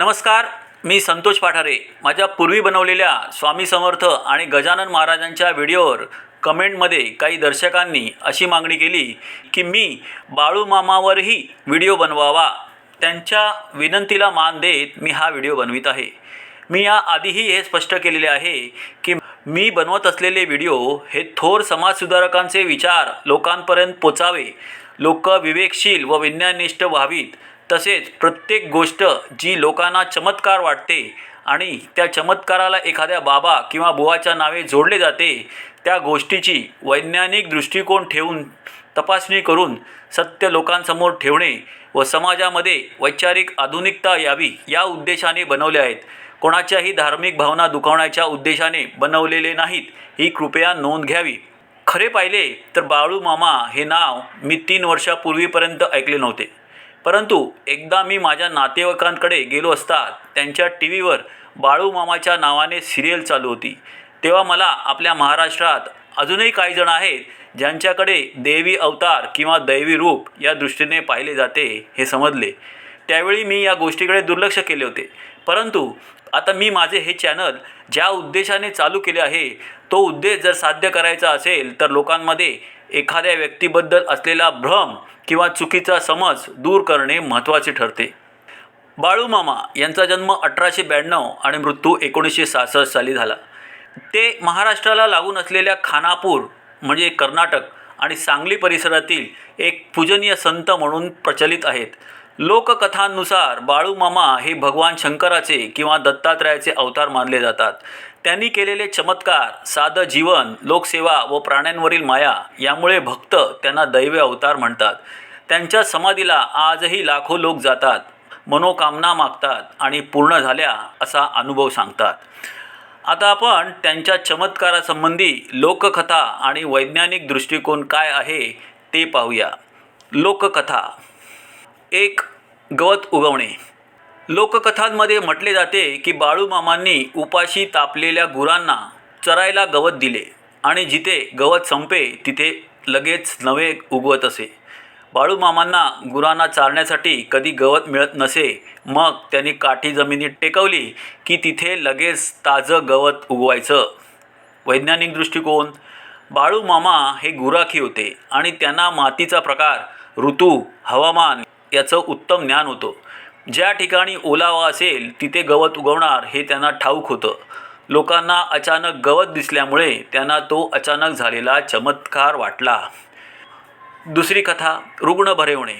नमस्कार मी संतोष पाठारे. माझ्या पूर्वी बनवलेल्या स्वामी समर्थ आणि गजानन महाराजांच्या व्हिडिओवर कमेंटमध्ये काही दर्शकांनी अशी मागणी केली की मी बाळूमामावरही व्हिडिओ बनवावा. त्यांच्या विनंतीला मान देत मी हा व्हिडिओ बनवित आहे. मी या आधीही हे स्पष्ट केलेले आहे की मी बनवत असलेले व्हिडिओ हे थोर समाजसुधारकांचे विचार लोकांपर्यंत पोचावे. लोक विवेकशील व विज्ञाननिष्ठ व्हावीत. तसेच प्रत्येक गोष्ट जी लोकांना चमत्कार वाटते आणि त्या चमत्काराला एखाद्या बाबा किंवा बुवाच्या नावे जोडले जाते त्या गोष्टीची वैज्ञानिक दृष्टिकोन ठेवून तपासणी करून सत्य लोकांसमोर ठेवणे व समाजामध्ये वैचारिक आधुनिकता यावी या उद्देशाने बनवले आहेत. कोणाच्याही धार्मिक भावना दुखावण्याच्या उद्देशाने बनवलेले नाहीत ही कृपया नोंद घ्यावी. खरे पाहिले तर बाळू मामा हे नाव मी तीन वर्षापूर्वीपर्यंत ऐकले नव्हते. परंतु एकदा मी माझ्या नातेवाईकांकडे गेलो असता त्यांच्या टी व्हीवर बाळू मामाच्या नावाने सिरियल चालू होती. तेव्हा मला आपल्या महाराष्ट्रात अजूनही काही जण आहेत ज्यांच्याकडे देवी अवतार किंवा दैवी रूप या दृष्टीने पाहिले जाते हे समजले. त्यावेळी मी या गोष्टीकडे दुर्लक्ष केले होते. परंतु आता मी माझे हे चॅनल ज्या उद्देशाने चालू केले आहे तो उद्देश जर साध्य करायचा असेल तर लोकांमध्ये एखाद्या व्यक्तीबद्दल असलेला भ्रम किंवा चुकीचा समज दूर करणे महत्त्वाचे ठरते. बाळूमामा यांचा जन्म अठराशे ब्याण्णव आणि मृत्यू एकोणीसशे सहासष्ट साली झाला. ते महाराष्ट्राला लागून असलेल्या खानापूर म्हणजे कर्नाटक आणि सांगली परिसरातील एक पूजनीय संत म्हणून प्रचलित आहेत. लोककथांनुसार बाळूमामा हे भगवान शंकराचे किंवा दत्तात्रयाचे अवतार मानले जातात. त्यांनी केलेले चमत्कार साधं जीवन लोकसेवा व प्राण्यांवरील माया यामुळे भक्त त्यांना दैव अवतार म्हणतात. त्यांच्या समाधीला आजही लाखो लोक जातात मनोकामना मागतात आणि पूर्ण झाल्या असा अनुभव सांगतात. आता आपण त्यांच्या चमत्कारासंबंधी लोककथा आणि वैज्ञानिक दृष्टिकोन काय आहे ते पाहूया. लोककथा. एक गवत उगवणे. लोककथांमध्ये म्हटले जाते की बाळूमामांनी उपाशी तापलेल्या गुरांना चरायला गवत दिले आणि जिथे गवत संपे तिथे लगेच नवे उगवत असे. बाळूमामांना गुरांना चारण्यासाठी कधी गवत मिळत नसे मग त्यांनी काठी जमिनीत टेकवली की तिथे लगेच ताजं गवत उगवायचं. वैज्ञानिक दृष्टिकोन बाळूमामा हे गुराखी होते आणि त्यांना मातीचा प्रकार ऋतू हवामान याचं उत्तम ज्ञान होतं. ज्या ठिकाणी ओलावा असेल तिथे गवत उगवणार हे त्यांना ठाऊक होतं. लोकांना अचानक गवत दिसल्यामुळे त्यांना तो अचानक झालेला चमत्कार वाटला. दुसरी कथा रुग्ण बरे होणे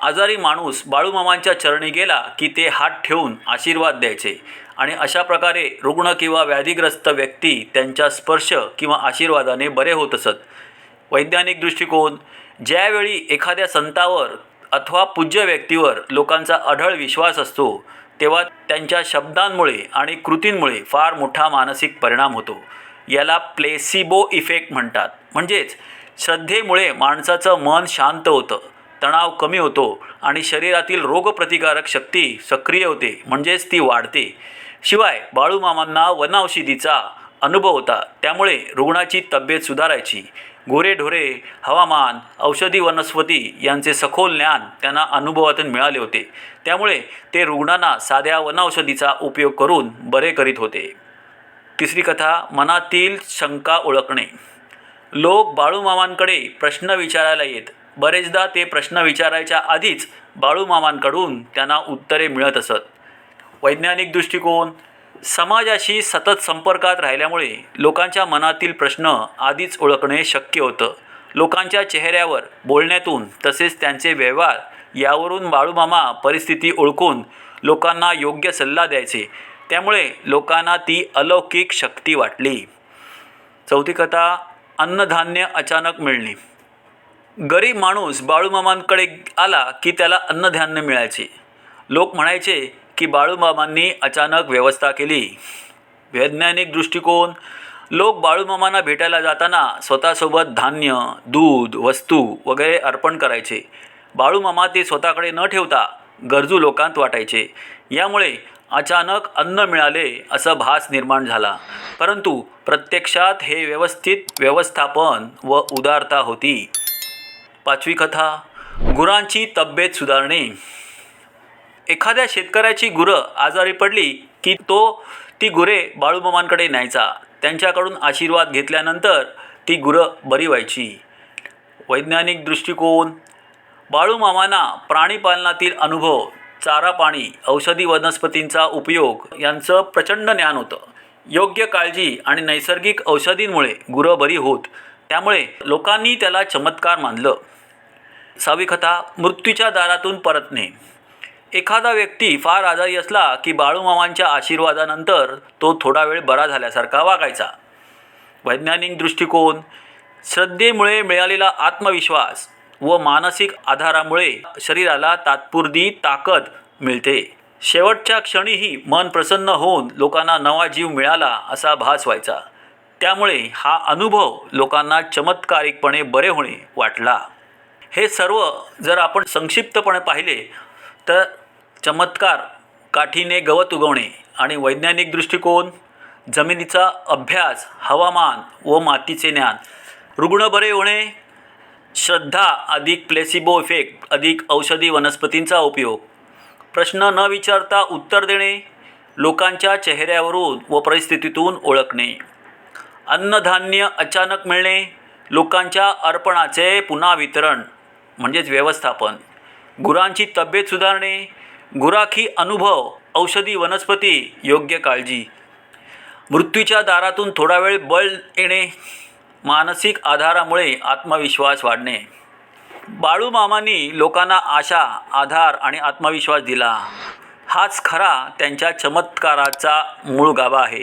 आजारी माणूस बाळूमामांच्या चरणी गेला की ते हात ठेवून आशीर्वाद द्यायचे आणि अशा प्रकारे रुग्ण किंवा व्याधीग्रस्त व्यक्ती त्यांच्या स्पर्श किंवा आशीर्वादाने बरे होत असत. वैज्ञानिक दृष्टिकोन ज्यावेळी एखाद्या संतावर अथवा पूज्य व्यक्तीवर लोकांचा अढळ विश्वास असतो तेव्हा त्यांच्या शब्दांमुळे आणि कृतींमुळे फार मोठा मानसिक परिणाम होतो. याला प्लेसिबो इफेक्ट म्हणतात. म्हणजेच श्रद्धेमुळे माणसाचं मन शांत होतं तणाव कमी होतो आणि शरीरातील रोगप्रतिकारक शक्ती सक्रिय होते म्हणजेच ती वाढते. शिवाय बाळूमामांना वनौषधीचा अनुभव होता. त्यामुळे रुग्णाची तब्येत सुधारायची. गोरेढोरे हवामान औषधी वनस्पती यांचे सखोल ज्ञान त्यांना अनुभवातून मिळाले होते. त्यामुळे ते रुग्णांना साध्या वनौषधीचा उपयोग करून बरे करीत होते. तिसरी कथा मनातील शंका ओळखणे. लोक बाळूमामांकडे प्रश्न विचारायला येत. बरेचदा ते प्रश्न विचारायच्या आधीच बाळूमामांकडून त्यांना उत्तरे मिळत असत. वैज्ञानिक दृष्टिकोन समाजाशी सतत संपर्कात राहिल्यामुळे लोकांच्या मनातील प्रश्न आधीच ओळखणे शक्य होतं. लोकांच्या चेहऱ्यावर बोलण्यातून तसेच त्यांचे व्यवहार यावरून बाळूमामा परिस्थिती ओळखून लोकांना योग्य सल्ला द्यायचे. त्यामुळे लोकांना ती अलौकिक शक्ती वाटली. चौथी कथा अन्नधान्य अचानक मिळणे. गरीब माणूस बाळूमामांकडे आला की त्याला अन्नधान्य मिळायचे. लोक म्हणायचे की बाळूमामांनी अचानक व्यवस्था केली. वैज्ञानिक दृष्टिकोन लोक बाळूमामांना भेटायला जाताना स्वतःसोबत धान्य दूध वस्तू वगैरे अर्पण करायचे. बाळूमामा ते स्वतःकडे न ठेवता गरजू लोकांत वाटायचे. यामुळे अचानक अन्न मिळाले असा भास निर्माण झाला. परंतु प्रत्यक्षात हे व्यवस्थित व्यवस्थापन व उदारता होती. पाचवी कथा गुरांची तब्येत सुधारणे. एखाद्या शेतकऱ्याची गुरं आजारी पडली की तो ती गुरे बाळूमामांकडे न्यायचा. त्यांच्याकडून आशीर्वाद घेतल्यानंतर ती गुरं बरी व्हायची. वैज्ञानिक दृष्टिकोन बाळूमामांना प्राणीपालनातील अनुभव चारा पाणी औषधी वनस्पतींचा उपयोग यांचं प्रचंड ज्ञान होतं. योग्य काळजी आणि नैसर्गिक औषधींमुळे गुरं बरी होत. त्यामुळे लोकांनी त्याला चमत्कार मानलं. सावी कथा मृत्यूच्या दारातून परतणे. एखादा व्यक्ती फार आजारी असला की बाळूमामांच्या आशीर्वादानंतर तो थोडा वेळ बरा झाल्यासारखा वागायचा. वैज्ञानिक दृष्टिकोन श्रद्धेमुळे मिळालेला आत्मविश्वास व मानसिक आधारामुळे शरीराला तात्पुरती ताकद मिळते. शेवटच्या क्षणीही मन प्रसन्न होऊन लोकांना नवा जीव मिळाला असा भास व्हायचा. त्यामुळे हा अनुभव लोकांना चमत्कारिकपणे बरे होणे वाटला. हे सर्व जर आपण संक्षिप्तपणे पाहिले तर चमत्कार काठीने गवत उगवणे आणि वैज्ञानिक दृष्टिकोन जमिनीचा अभ्यास हवामान व मातीचे ज्ञान. रुग्ण बरे होणे श्रद्धा अधिक प्लेसिबो इफेक्ट अधिक औषधी वनस्पतींचा उपयोग. प्रश्न न विचारता उत्तर देणे लोकांच्या चेहऱ्यावरून व परिस्थितीतून ओळखणे. अन्नधान्य अचानक मिळणे लोकांच्या अर्पणाचे पुन्हा वितरण म्हणजेच व्यवस्थापन. गुरांची तब्येत सुधारणे गुराखी अनुभव औषधी वनस्पती योग्य काळजी. मृत्यूच्या दारातून थोडा वेळ बळ येणे मानसिक आधारामुळे आत्मविश्वास वाढणे. बाळूमामांनी लोकांना आशा आधार आणि आत्मविश्वास दिला. हाच खरा त्यांच्या चमत्काराचा मूळ गाभा आहे.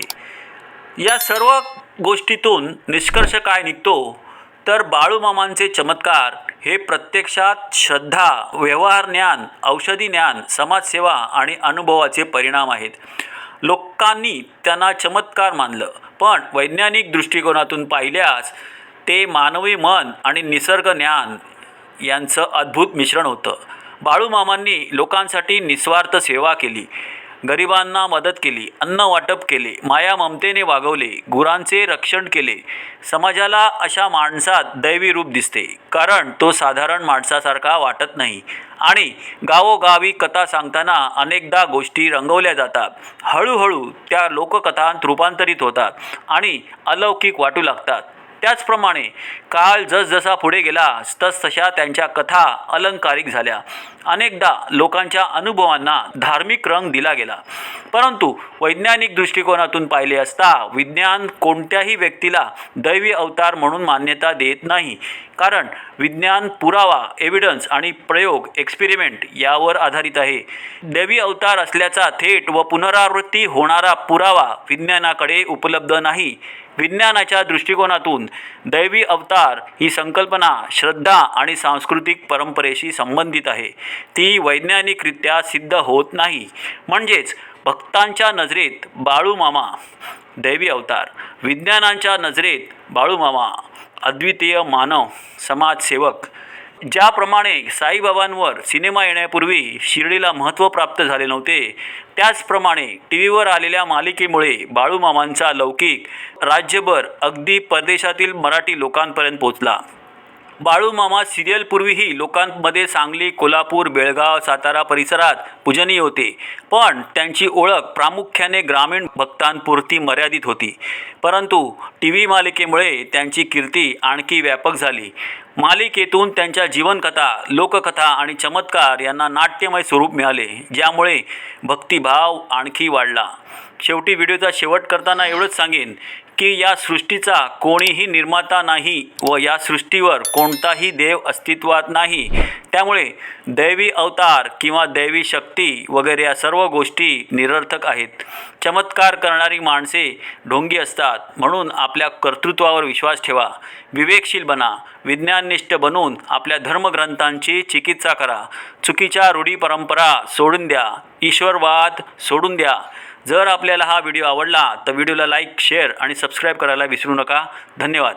या सर्व गोष्टीतून निष्कर्ष काय निघतो? तर बाळूमामांचे चमत्कार हे प्रत्यक्षात श्रद्धा व्यवहार ज्ञान औषधी ज्ञान समाजसेवा आणि अनुभवाचे परिणाम आहेत. लोकांनी त्यांना चमत्कार मानलं पण वैज्ञानिक दृष्टिकोनातून पाहिल्यास ते मानवी मन आणि निसर्ग ज्ञान यांचं अद्भुत मिश्रण होतं. बाळूमामांनी लोकांसाठी निस्वार्थ सेवा केली. गरिबांना मदत केली अन्न वाटप केले माया ममतेने वागवले गुरांचे रक्षण केले. समाजाला अशा माणसात दैवी रूप दिसते कारण तो साधारण माणसासारखा वाटत नाही. आणि गावोगावी कथा सांगताना अनेकदा गोष्टी रंगवल्या जातात. हळूहळू त्या लोककथांत रूपांतरित होतात आणि अलौकिक वाटू लागतात. त्याचप्रमाणे काळ जसजसा पुढे गेला तसतशा त्यांच्या कथा अलंकारिक झाल्या. अनेकदा लोकांच्या अनुभवांना धार्मिक रंग दिला गेला. परंतु वैज्ञानिक दृष्टिकोनातून पाहिले असता विज्ञान कोणत्याही व्यक्तीला दैवी अवतार म्हणून मान्यता देत नाही. कारण विज्ञान पुरावा एव्हिडन्स आणि प्रयोग एक्सपेरिमेंट यावर आधारित आहे. दैवी अवतार असल्याचा थेट व पुनरावृत्ती होणारा पुरावा विज्ञानाकडे उपलब्ध नाही. विज्ञानाच्या दृष्टिकोनातून दैवी अवतार ही संकल्पना श्रद्धा आणि सांस्कृतिक परंपरेशी संबंधित आहे. ती वैज्ञानिकरित्या सिद्ध होत नाही. म्हणजेच भक्तांच्या नजरेत बाळूमामा दैवी अवतार. विज्ञानांच्या नजरेत बाळूमामा अद्वितीय मानव समाजसेवक ज्याप्रमाणे साईबाबांवर सिनेमा येण्यापूर्वी शिर्डीला महत्त्व प्राप्त झाले नव्हते त्याचप्रमाणे टी व्हीवर आलेल्या मालिकेमुळे बाळूमामांचा लौकिक राज्यभर अगदी परदेशातील मराठी लोकांपर्यंत पोचला बाळूमामा सिरियलपूर्वीही लोकांमध्ये सांगली कोल्हापूर बेळगाव सातारा परिसरात पूजनीय होते. पण त्यांची ओळख प्रामुख्याने ग्रामीण भक्तांपुरती मर्यादित होती. परंतु टी व्ही मालिकेमुळे त्यांची कीर्ती आणखी व्यापक झाली. मालिकेतून त्यांच्या जीवनकथा लोककथा आणि चमत्कार यांना नाट्यमय स्वरूप मिळाले ज्यामुळे भक्तिभाव आणखी वाढला. शेवटी व्हिडिओचा शेवट करताना एवढंच सांगेन की या सृष्टीचा कोणीही निर्माता नाही व या सृष्टीवर कोणताही देव अस्तित्वात नाही. त्यामुळे दैवी अवतार किंवा दैवी शक्ती वगैरे या सर्व गोष्टी निरर्थक आहेत. चमत्कार करणारी माणसे ढोंगी असतात. म्हणून आपल्या कर्तृत्वावर विश्वास ठेवा. विवेकशील बना. विज्ञाननिष्ठ बनून आपल्या धर्मग्रंथांची चिकित्सा करा. चुकीच्या रूढी परंपरा सोडून द्या. ईश्वरवाद सोडून द्या. जर आपल्याला हा व्हिडिओ आवडला तर व्हिडिओला लाईक शेअर आणि सबस्क्राईब करायला विसरू नका. धन्यवाद.